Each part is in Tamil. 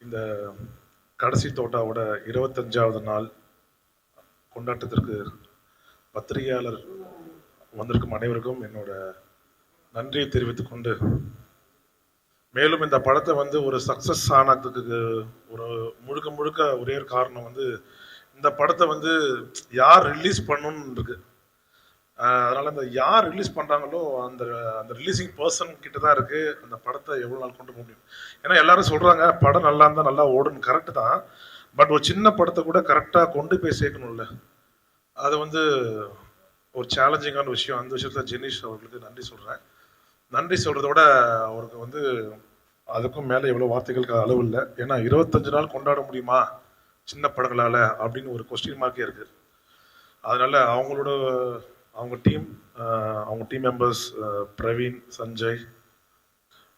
இந்த கடைசி தோட்டாவோட இருபத்தஞ்சாவது நாள் கொண்டாட்டத்திற்கு பத்திரிகையாளர் வந்திருக்கும் அனைவருக்கும் என்னோட நன்றியை தெரிவித்துக் கொண்டு மேலும் இந்த படத்தை வந்து ஒரு சக்சஸ் ஆனதுக்கு ஒரு முழுக்க முழுக்க ஒரே ஒரு காரணம் வந்து இந்த படத்தை வந்து யார் ரிலீஸ் பண்ணணும்னு இருக்கு. அதனால் இந்த யார் ரிலீஸ் பண்ணுறாங்களோ அந்த அந்த ரிலீஸிங் பர்சன் கிட்ட தான் இருக்குது அந்த படத்தை எவ்வளோ நாள் கொண்டு போக முடியும். ஏன்னா எல்லாரும் சொல்கிறாங்க படம் நல்லா இருந்தால் நல்லா ஓடுன்னு கரெக்டு தான். பட் ஒரு சின்ன படத்தை கூட கரெக்டாக கொண்டு போய் சேர்க்கணும்ல. அது வந்து ஒரு சேலஞ்சிங்கான விஷயம். அந்த விஷயத்தில் ஜெனிஷ் அவர்களுக்கு நன்றி சொல்கிறேன் நன்றி சொல்கிறத விட அவருக்கு வந்து அதுக்கும் மேலே எவ்வளோ வார்த்தைகளுக்கு அளவு இல்லை. ஏன்னா இருபத்தஞ்சு நாள் கொண்டாட முடியுமா? சின்ன படங்களால் அப்படின்னு ஒரு கொஸ்டின் மார்க்கே இருக்குது அதனால் அவங்களோட அவங்க டீம் அவங்க டீம் மெம்பர்ஸ் பிரவீன் சஞ்சய்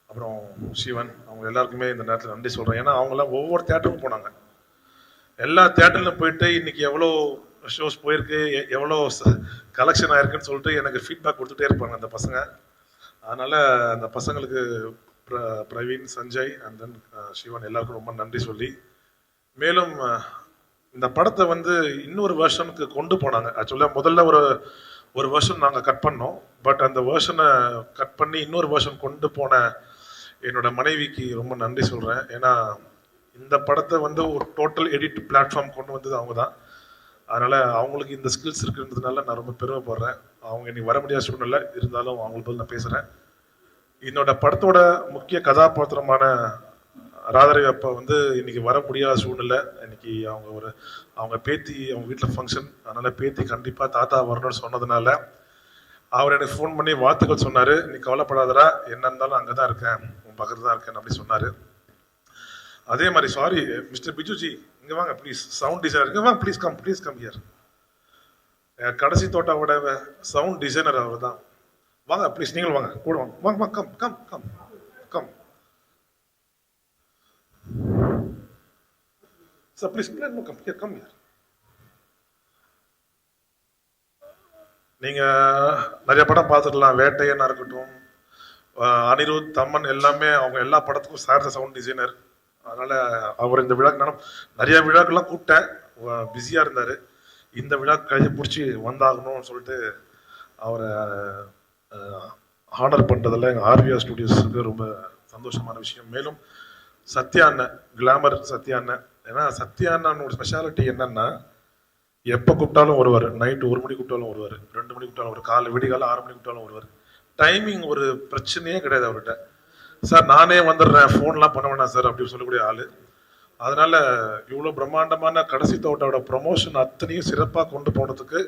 அப்புறம் சிவன் அவங்க எல்லாருக்குமே இந்த நேரத்தில் நன்றி சொல்கிறேன் ஏன்னா அவங்களாம் ஒவ்வொரு தேட்டருக்கும் போனாங்க. எல்லா தேட்டர்லையும் போயிட்டு இன்னைக்கு எவ்வளோ ஷோஸ் போயிருக்கு எ- எவ்வளோ கலெக்ஷன் ஆயிருக்குன்னு சொல்லிட்டு எனக்கு ஃபீட்பேக் கொடுத்துட்டே இருப்பாங்க அந்த பசங்க. அதனால அந்த பசங்களுக்கு பிர- பிரவீன் சஞ்சய் அண்ட் தென் சிவன் எல்லாருக்கும் ரொம்ப நன்றி சொல்லி. மேலும் இந்த படத்தை வந்து இன்னொரு வருஷனுக்கு கொண்டு போனாங்க. ஆக்சுவலாக முதல்ல ஒரு ஒரு வெர்ஷன் நாங்கள் கட் பண்ணோம். பட் அந்த வேர்ஷனை கட் பண்ணி இன்னொரு வேர்ஷன் கொண்டு போன என்னோட மனைவிக்கு ரொம்ப நன்றி சொல்கிறேன் ஏன்னா இந்த படத்தை வந்து ஒரு டோட்டல் எடிட் பிளாட்ஃபார்ம் கொண்டு வந்தது அவங்க தான். அதனால் அவங்களுக்கு இந்த ஸ்கில்ஸ் இருக்குன்றதுனால நான் ரொம்ப பெருமைப்படுறேன். அவங்க இன்னைக்கு வர முடியாத சூழ்நிலை இருந்தாலும் அவங்களுக்கு நான் பேசுகிறேன் என்னோட படத்தோட முக்கிய கதாபாத்திரமான ராதரவி அப்பா வந்து இன்னைக்கு வர முடியாத சூழ்நிலை. இன்னைக்கு அவங்க ஒரு அவங்க பேத்தி அவங்க வீட்டில் ஃபங்க்ஷன் அதனால பேத்தி கண்டிப்பாக தாத்தா வரணும்னு சொன்னதுனால அவர் எனக்கு ஃபோன் பண்ணி வாழ்த்துக்கள் சொன்னார். நீ கவலைப்படாதரா என்ன இருந்தாலும் அங்கே தான் இருக்கேன். உன் பக்கத்தில் தான் இருக்கேன் அப்படி சொன்னார். அதே மாதிரி சாரி மிஸ்டர் பிஜுஜி இங்கே வாங்க ப்ளீஸ் சவுண்ட் டிசைனர் இங்கே வாங்க please come please come here கடைசி தோட்டாவோட சவுண்ட் டிசைனர் அவர் தான் வாங்க ப்ளீஸ் நீங்களும் வாங்க கூட வாங்க. வாங்க வாங்க come come come come sir please come here come here நீங்க நிறைய படம் பார்த்துக்கலாம் வேட்டையனா இருக்கட்டும் அனிருத் தம்மன் எல்லாமே அவங்க எல்லா படத்துக்கும் சார் சவுண்ட் டிசைனர் அதனால அவர் இந்த விழாக்கு நானும் நிறைய விழாக்கெல்லாம் கூப்பிட்டேன் பிஸியா இருந்தார் இந்த விழா கையை பிடிச்சி வந்தாகணும்னு சொல்லிட்டு அவரை ஆர்டர் பண்ணுறதில் எங்கள் ஆர்விஆர் ஸ்டுடியோஸுக்கு ரொம்ப சந்தோஷமான விஷயம் மேலும் சத்யா அண்ணன் கிளாமர் சத்யா அண்ணன் ஏன்னா சத்யாண்ணனோட ஸ்பெஷாலிட்டி என்னன்னா எப்போ கூப்பிட்டாலும் வருவார். நைட்டு ஒரு மணி கூப்பிட்டாலும் வருவார். ரெண்டு மணி கூப்பிட்டாலும் ஒரு காலை விடிகாலம் ஆறு மணி கூப்பிட்டாலும் வருவார். டைமிங் ஒரு பிரச்சனையே கிடையாது அவர்கிட்ட. சார் நானே வந்துடுறேன். ஃபோன்லாம் பண்ண வேணாம் சார் அப்படின்னு சொல்லக்கூடிய ஆள். அதனால இவ்வளோ பிரம்மாண்டமான கடைசி தோட்டோட ப்ரொமோஷன் அத்தனையும் சிறப்பாக கொண்டு போனதுக்கு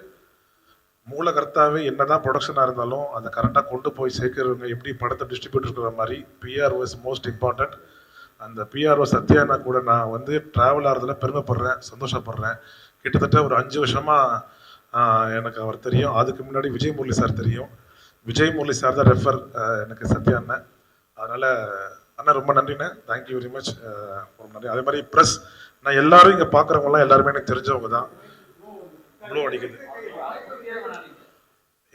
மூலகர்த்தாவே என்னதான் ப்ரொடக்ஷனாக இருந்தாலும் அதை கரெக்டாக கொண்டு போய் சேர்க்கிறவங்க எப்படி படத்தை டிஸ்ட்ரிபியூட் இருக்கிற மாதிரி பிஆர் இஸ் மோஸ்ட் இம்பார்ட்டன்ட் அந்த பிஆர்ஓ சத்யானா கூட நான் வந்து ட்ராவல் ஆகிறதுல பெருமைப்படுறேன் சந்தோஷப்படுறேன். கிட்டத்தட்ட ஒரு அஞ்சு வருஷமாக எனக்கு அவர் தெரியும். அதுக்கு முன்னாடி விஜய் முரளி சார் தெரியும். விஜய் முரளி சார் தான் ரெஃபர் எனக்கு சத்யா அண்ணன் அதனால் அண்ணா ரொம்ப நன்றிண்ணே. தேங்க்யூ வெரி மச் ரொம்ப நன்றி. அதே மாதிரி ப்ரெஸ் நான் எல்லாரும் இங்கே பார்க்குறவங்கலாம் எல்லாருமே எனக்கு தெரிஞ்சவங்க தான். இவ்வளோ அடிக்குது.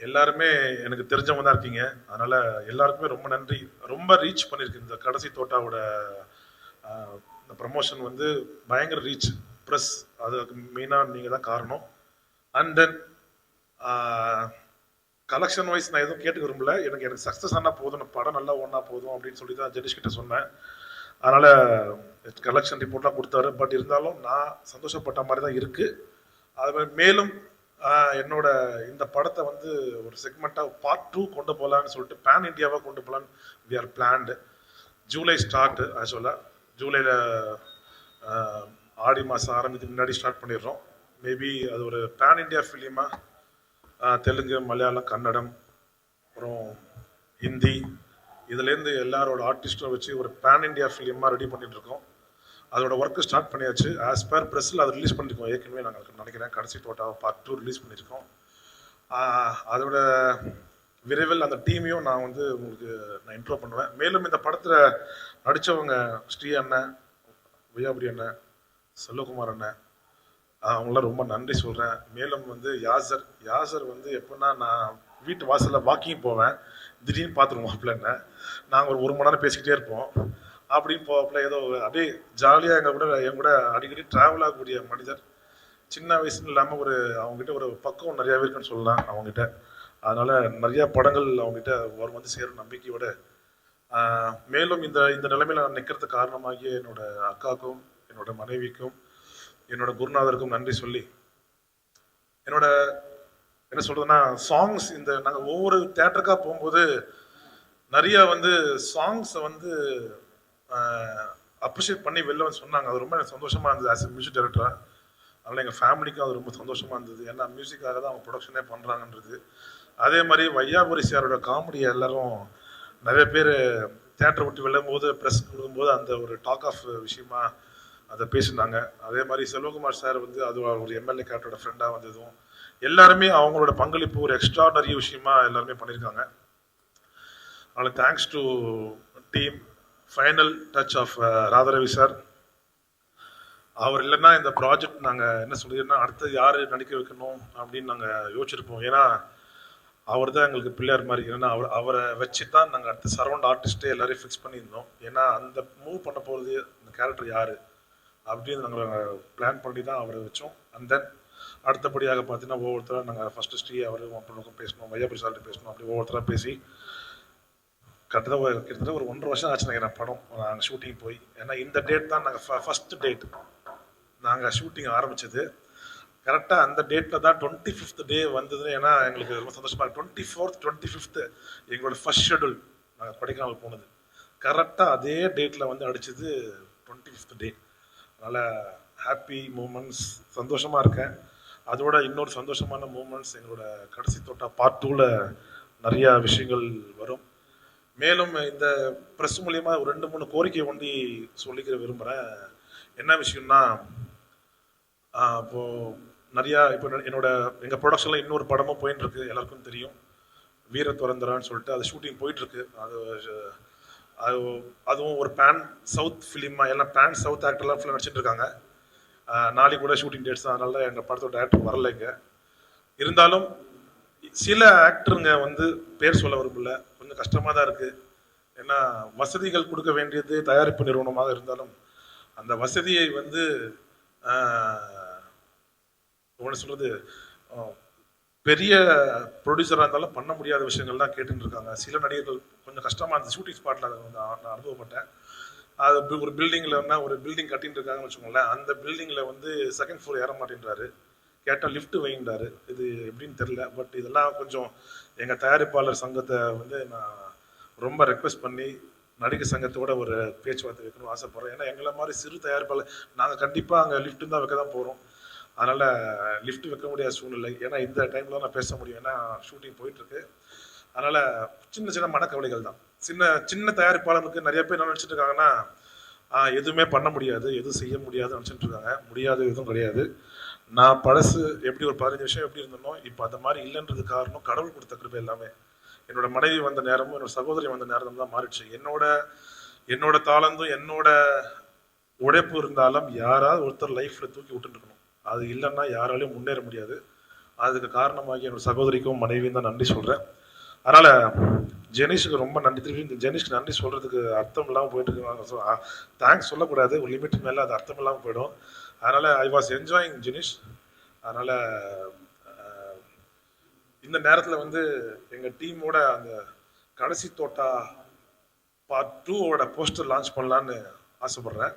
எல்லாருமே எனக்கு தெரிஞ்சவங்க தான் இருக்கீங்க. அதனால் எல்லாருக்குமே ரொம்ப நன்றி. ரொம்ப ரீச் பண்ணியிருக்கு இந்த கடைசி தோட்டாவோட இந்த ப்ரமோஷன் வந்து பயங்கர ரீச் ப்ரெஸ் அதுக்கு மெயினாக நீங்கள் தான் காரணம். அண்ட் தென் கலெக்ஷன் வைஸ் நான் எதுவும் கேட்டுக்க விரும்பல. எனக்கு எனக்கு சக்ஸஸ் ஆனால் போதும். படம் நல்லா ஒன்றா போதும் அப்படின்னு சொல்லி தான் ஜெனிஷ் கிட்ட சொன்னேன். அதனால் கலெக்ஷன் ரிப்போர்ட்லாம் கொடுத்தாரு. பட் இருந்தாலும் நான் சந்தோஷப்பட்ட மாதிரி தான் இருக்குது அது மாதிரி மேலும் என்னோட இந்த படத்தை வந்து ஒரு செக்மெண்ட்டாக பார்ட் டூ கொண்டு போகலான்னு சொல்லிட்டு பேன் இந்தியாவாக கொண்டு போகலான்னு we are planned July start ஆக்சுவலாக ஜூலையில் ஆடி மாதம் ஆரம்பித்து முன்னாடி ஸ்டார்ட் பண்ணிடுறோம். மேபி அது ஒரு பேன் இண்டியா ஃபிலிமாக தெலுங்கு மலையாளம் கன்னடம் அப்புறம் ஹிந்தி. இதுலேருந்து எல்லாரோட ஆர்டிஸ்ட்டும் வச்சு ஒரு பேன் இந்தியா ஃபிலிமாக ரெடி பண்ணிகிட்ருக்கோம் அதோட ஒர்க்கு ஸ்டார்ட் பண்ணியாச்சு. ஆஸ் பர் ப்ரெஸ்ஸில் அதை ரிலீஸ் பண்ணியிருக்கோம் ஏற்கனவே நாங்கள் நினைக்கிறேன். கடைசி தோட்டாவை பார்ட் டூ ரிலீஸ் பண்ணியிருக்கோம் அதோட விரைவில் அந்த டீமையும் நான் வந்து உங்களுக்கு நான் இன்ட்ரோ பண்ணுவேன். மேலும் இந்த படத்தில் நடித்தவங்க ஸ்ரீ அண்ணன் வையாபுரி அண்ணன் செல்வகுமார் அண்ணன் அவங்களாம் ரொம்ப நன்றி சொல்கிறேன் மேலும் வந்து யாசர் யாசர் வந்து எப்படின்னா நான் வீட்டு வாசலில் வாக்கிங் போவேன். திடீர்னு பார்த்துருவோம் மாப்பிள்ளை நாங்கள் ஒரு ஒரு மணி நேரம் பேசிக்கிட்டே இருப்போம். அப்படின்னு போகல ஏதோ அப்படியே ஜாலியாக எங்கள் கூட என் கூட அடிக்கடி ட்ராவல் ஆகக்கூடிய மனிதர். சின்ன வயசுன்னு இல்லாமல் ஒரு அவங்ககிட்ட ஒரு பக்குவம் நிறையாவே இருக்குன்னு சொல்லலாம் அவங்ககிட்ட. அதனால் நிறையா படங்கள் அவங்ககிட்ட வரும் வந்து சேரும் நம்பிக்கையோட மேலும் இந்த இந்த நிலைமையில் நான் நிற்கிறதுக்கு காரணமாகிய என்னோட அக்காவுக்கும் என்னோட மனைவிக்கும் என்னோட குருநாதருக்கும் நன்றி சொல்லி என்னோட என்ன சொல்கிறதுன்னா சாங்ஸ் இந்த நாங்கள் ஒவ்வொரு தேட்டருக்காக போகும்போது நிறைய வந்து சாங்ஸை வந்து அப்ரிஷியேட் பண்ணி வெளில வந்து சொன்னாங்க. அது ரொம்ப எனக்கு சந்தோஷமாக இருந்தது ஆஸ் எ மியூசிக் டைரக்டராக அதனால் எங்கள் ஃபேமிலிக்கும் அது ரொம்ப சந்தோஷமாக இருந்தது. ஏன்னா மியூசிக்காக தான் அவங்க ப்ரொடக்ஷனே பண்ணுறாங்கன்றது அதே மாதிரி வையாபுரி சாரோட காமெடியை எல்லாரும் நிறைய பேர் தேட்டரை விட்டு வெளிலும் போது ப்ரெஸ் கொடுக்கும்போது அந்த ஒரு டாக் ஆஃப் விஷயமா அதை பேசினாங்க. அதே மாதிரி செல்வகுமார் சார் வந்து அது ஒரு எம்எல்ஏ கேட்டோட ஃப்ரெண்டாக வந்ததும் எல்லாருமே அவங்களோட பங்களிப்பு ஒரு எக்ஸ்ட்ராடனரி விஷயமா எல்லாருமே பண்ணியிருக்காங்க. அதனால் thanks to team final touch of Radharavi sir அவர் இல்லைன்னா இந்த ப்ராஜெக்ட் நாங்கள் என்ன சொல்லியிருந்தோம் அடுத்து யார் நடிக்க வைக்கணும் அப்படின்னு நாங்கள் யோசிச்சிருப்போம். ஏன்னா அவர் தான் எங்களுக்கு பிள்ளையார் மாதிரி. ஏன்னா அவர் அவரை வச்சு தான் நாங்கள் அடுத்த சரௌண்ட் ஆர்டிஸ்ட்டே எல்லாரையும் ஃபிக்ஸ் பண்ணியிருந்தோம். ஏன்னா அந்த மூவ் பண்ண போகிறது அந்த கேரக்டர் யார்? அப்படின்னு நாங்கள் பிளான் பண்ணி தான் அவரை வச்சோம். அண்ட் தென் அடுத்தபடியாக பார்த்தீங்கன்னா ஒவ்வொருத்தராக நாங்கள் ஃபஸ்ட்டு ஸ்ரீ அவர் அப்புறம் பேசணும் வையாபுரி சார்ட்டு பேசணும் அப்படி ஒவ்வொருத்தராக பேசி கிட்டத்தட்ட கிட்டத்தட்ட ஒரு ஒன்றரை வருஷம் ஆச்சு நினைக்கிறேன் படம். நாங்கள் ஷூட்டிங் போய். ஏன்னா இந்த டேட் தான் நாங்கள் ஃபஸ்ட்டு டேட் நாங்கள் ஷூட்டிங் ஆரம்பித்தது கரெக்டாக அந்த டேட்டில் தான் டுவெண்ட்டி ஃபிஃப்த் டே வந்தது ஏன்னா எங்களுக்கு ரொம்ப சந்தோஷமாக இருக்கு. டுவெண்ட்டி ஃபோர்த் டுவெண்ட்டி ஃபிஃப்த்து எங்களோட ஃபர்ஸ்ட் ஷெடியூல் நாங்கள் கொடைக்கானல் போனது. கரெக்டாக அதே டேட்டில் வந்து அடிச்சது டுவெண்ட்டி ஃபிஃப்த் டே அதனால் ஹாப்பி மூமெண்ட்ஸ் சந்தோஷமாக இருக்கேன். அதோட இன்னொரு சந்தோஷமான மூமெண்ட்ஸ் எங்களோட கடைசி தோட்டா பார்ட் டூவில் நிறையா விஷயங்கள் வரும். மேலும் இந்த ப்ரெஸ் மூலியமாக ஒரு ரெண்டு மூணு கோரிக்கை ஒண்டி சொல்லிக்கிற விரும்புகிறேன் என்ன விஷயம்னா இப்போது நிறையா இப்போ என்னோட எங்கள் ப்ரொடக்ஷனில் இன்னொரு படமும் போயின்னு இருக்கு எல்லாருக்கும் தெரியும். வீர துறந்தரான்னு சொல்லிட்டு அது ஷூட்டிங் போயிட்டுருக்கு அது அது அதுவும் ஒரு பேன் சவுத் ஃபிலிமா எல்லாம் பேன் சவுத் ஆக்டர்லாம் ஃபுல்லாக நடிச்சிட்டு இருக்காங்க. நாளைக்கு கூட ஷூட்டிங் டேட்ஸ் தான். அதனால எங்கள் படத்தோட டேரக்டர் வரல இங்கே. இருந்தாலும் சில ஆக்டருங்க வந்து பேர் சொல்ல விரும்பல. கொஞ்சம் கஷ்டமாக தான் இருக்குது ஏன்னா வசதிகள் கொடுக்க வேண்டியது தயாரிப்பு நிறுவனமாக இருந்தாலும் அந்த வசதியை வந்து ஒன்று சொல்கிறது பெரிய ப்ரொடியூசராக இருந்தாலும் பண்ண முடியாத விஷயங்கள்லாம் கேட்டுட்டு இருக்காங்க. சில நடிகர்கள் கொஞ்சம் கஷ்டமாக இருந்தது ஷூட்டிங் ஸ்பாட்டில் நான் நான் அனுபவப்பட்டேன். அது ஒரு ஒரு பில்டிங்லன்னா ஒரு பில்டிங் கட்டின்னு இருக்காங்கன்னு வச்சுக்கோங்களேன். அந்த பில்டிங்கில் வந்து செகண்ட் ஃப்ளோர் ஏற மாட்டேன்றாரு. கேட்டால் லிஃப்ட் வைங்கிறாரு இது எப்படின்னு தெரில பட் இதெல்லாம் கொஞ்சம் எங்கள் தயாரிப்பாளர் சங்கத்தை வந்து நான் ரொம்ப ரெக்வெஸ்ட் பண்ணி நடிகர் சங்கத்தோட ஒரு பேச்சுவார்த்தை வைக்கணும்னு ஆசைப்பட்றேன். ஏன்னா எங்களை மாதிரி சிறு தயாரிப்பாளர் நாங்கள் கண்டிப்பாக அங்கே லிஃப்ட்டு தான் வைக்க தான் போகிறோம் அதனால் லிஃப்ட் வைக்க முடியாத சூழ்நிலை. ஏன்னா இந்த டைமில் நான் பேச முடியும். ஏன்னா ஷூட்டிங் போயிட்டுருக்கு. அதனால் சின்ன சின்ன மனக்கவலைகள் தான். சின்ன சின்ன தயாரிப்பாளருக்கு நிறைய பேர் என்ன நினச்சிட்டு இருக்காங்கன்னா எதுவுமே பண்ண முடியாது. எதுவும் செய்ய முடியாது நினச்சிட்டு இருக்காங்க. முடியாது எதுவும் கிடையாது. நான் பழசு எப்படி ஒரு பதினஞ்சு வருஷம் எப்படி இருந்தனோ இப்போ அந்த மாதிரி இல்லைன்றது காரணம் கடவுள் கொடுத்த கிருபை எல்லாமே. என்னோட மனைவி வந்த நேரமும் என்னோட சகோதரி வந்த நேரமும் தான் மாறிடுச்சு. என்னோட என்னோட தாளந்தும் என்னோட உழைப்பு இருந்தாலும் யாராவது ஒருத்தர் லைஃப்பில் தூக்கி விட்டுருக்கணும் இருக்கணும். அது இல்லைன்னா யாராலையும் முன்னேற முடியாது. அதுக்கு காரணமாகி என்னோட சகோதரிக்கும் மனைவியும் தான் நன்றி சொல்கிறேன் அதனால் ஜெனிஷுக்கு ரொம்ப நன்றி. திருப்பி இந்த ஜெனிஷ்க்கு நன்றி சொல்கிறதுக்கு அர்த்தம் இல்லாமல் போயிட்டு தேங்க்ஸ் சொல்லக்கூடாது. ஒரு லிமிட் மேலே அது அர்த்தம் இல்லாமல் போயிடும். அதனால் ஐ வாஸ் என்ஜாயிங் ஜெனிஷ். அதனால் இந்த நேரத்தில் வந்து எங்கள் டீமோட அந்த கடைசி தோட்டா பார்ட் டூவோட போஸ்டர் லான்ச் பண்ணலான்னு ஆசைப்பட்றேன்.